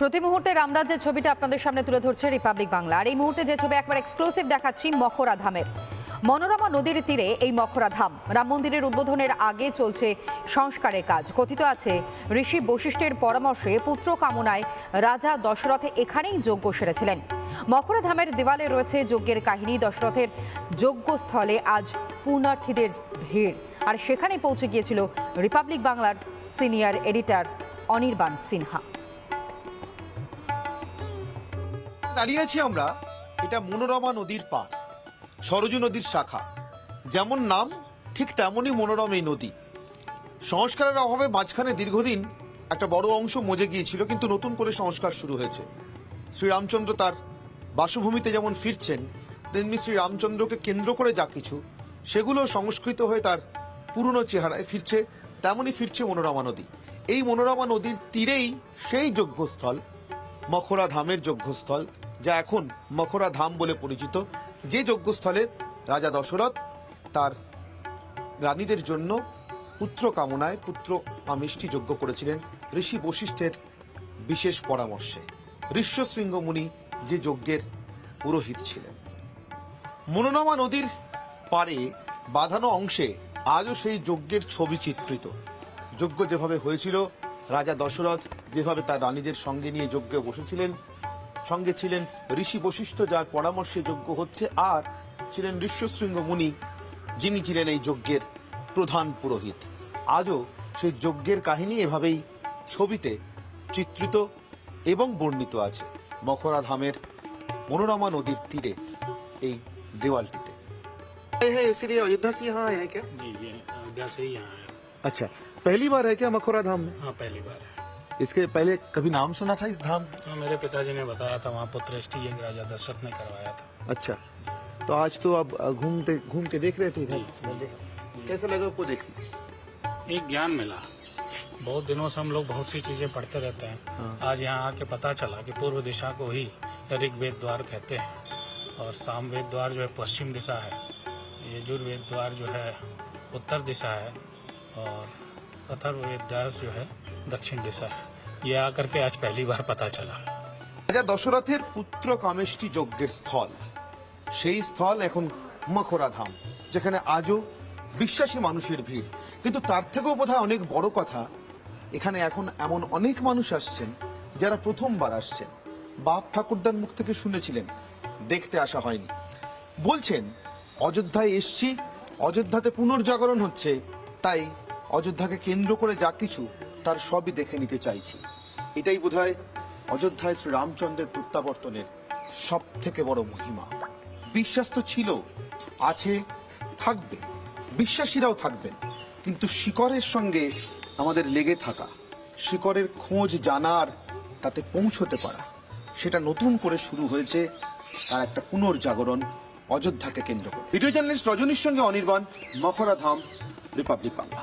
প্রতি মুহূর্তে রামরাজ যে ছবিটা আপনাদের সামনে তুলে ধরছে রিপাবলিক বাংলা আর এই মুহূর্তে যে ছবি একবার এক্সক্লুসিভ দেখাচ্ছি মখরা ধামের। মনোরমা নদীর তীরে এই মখরা ধাম। রাম মন্দিরের উদ্বোধনের আগে চলছে সংস্কারের কাজ। কথিত আছে, ঋষি বশিষ্ঠের পরামর্শে পুত্র কামনায় রাজা দশরথে এখানেই যজ্ঞ সেরেছিলেন। মখরা ধামের দেওয়ালে রয়েছে যজ্ঞের কাহিনী। দশরথের যজ্ঞস্থলে আজ পুণ্যার্থীদের ভিড়। আর সেখানে পৌঁছে গিয়েছিল রিপাবলিক বাংলার সিনিয়র এডিটর অনির্বাণ সিনহা। দাঁড়িয়ে আছি আমরা, এটা মনোরমা নদীর পার সরজু নদীর শাখা। যেমন নাম, ঠিক তেমনই মনোরম এই নদী। সংস্কারের অভাবে মাঝখানে দীর্ঘদিন একটা বড় অংশ মজে গিয়েছিল, কিন্তু নতুন করে সংস্কার শুরু হয়েছে। শ্রীরামচন্দ্র তার বাসভূমিতে যেমন ফিরছেন, তেমনি শ্রীরামচন্দ্রকে কেন্দ্র করে যা কিছু, সেগুলো সংস্কৃত হয়ে তার পুরনো চেহারায় ফিরছে, তেমনই ফিরছে মনোরমা নদী। এই মনোরমা নদীর তীরেই সেই যজ্ঞস্থল মখরা ধামের যজ্ঞস্থল যা এখন মখরা ধাম বলে পরিচিত। যে যজ্ঞস্থলে রাজা দশরথ তার রানীদের জন্য পুত্র কামনায় পুত্র আমিষ্টি যজ্ঞ করেছিলেন ঋষি বশিষ্ঠের বিশেষ পরামর্শে। ঋষ্যশৃঙ্গ মুনি যে যজ্ঞের পুরোহিত ছিলেন। মনোনমা নদীর পারে বাঁধানো অংশে আজও সেই যজ্ঞের ছবি চিত্রিত। যজ্ঞ যেভাবে হয়েছিল, রাজা দশরথ যেভাবে তার রানীদের সঙ্গে নিয়ে যজ্ঞে বসেছিলেন সঙ্গে ছিলেন ঋষি বশিষ্ঠ যার পরামর্শে যজ্ঞ হচ্ছে আর ছিলেন ঋষ্যশৃঙ্গ মুনি যিনি ছিলেন এই যজ্ঞের প্রধান পুরোহিত আজও সেই যজ্ঞের কাহিনী এভাবেই ছবিতে চিত্রিত এবং বর্ণিত আছে মকরা ধামের মনোরমা নদীর তীরে এই দেওয়ালটিতে आए हैं इसीलिए अयोध्या से यहाँ आए हैं क्या जी जी अयोध्या से ही यहाँ है अच्छा पहली बार है क्या मखोरा धाम में हाँ पहली बार है इसके पहले कभी नाम सुना था इस धाम? का? हाँ मेरे पिताजी ने बताया था वहाँ पुत्रष्टि यज्ञ राजा दशरथ ने करवाया था। अच्छा तो आज तो आप घूमते घूम के देख रहे थे इधर? कैसा लगा आपको देख एक ज्ञान मिला। बहुत दिनों से हम लोग बहुत सी चीज़ें पढ़ते रहते हैं। आज यहाँ आके पता चला कि पूर्व दिशा को ही ऋग्वेद द्वार कहते हैं। और सामवेद द्वार जो है पश्चिम दिशा है। यजुर्वेद द्वार जो है उत्तर दिशा है। और अथर्ववेद द्वार जो है दक्षिण दिशा है। ये आकर के आज पहली बार पता चला রাজা দশরথের পুত্র কামেষ্টি যজ্ঞের স্থল সেই স্থল এখন মখরা ধাম যেখানে আজও বিশ্বাসী মানুষের ভিড় কিন্তু তার থেকেও বোধহয় অনেক বড় কথা এখানে এখন এমন অনেক মানুষ আসছেন যারা প্রথমবার আসছেন বাপ ঠাকুরদার মুখ থেকে শুনেছিলেন দেখতে আসা হয়নি বলছেন অযোধ্যায় এসছি অযোধ্যাতে পুনর্জাগরণ হচ্ছে তাই অযোধ্যাকে কেন্দ্র করে যা কিছু তার সবই দেখে নিতে চাইছি। এটাই বোধহয় অযোধ্যায় শ্রী রামচন্দ্রের প্রত্যাবর্তনের সব থেকে বড় মহিমা। বিশ্বাস তো ছিল, আছে, থাকবে। বিশ্বাসীরাও থাকবেন, কিন্তু শিকরের সঙ্গে আমাদের লেগে থাকা শিকরের খোঁজ জানার, তাতে পৌঁছতে পারা, সেটা নতুন করে শুরু হয়েছে তার একটা পুনর্জাগরণ অযোধ্যাকে কেন্দ্র করে। ভিডিও জার্নালিস্ট রজনীর সঙ্গে অনির্বাণ মখরা ধাম রিপাবলিক বাংলা।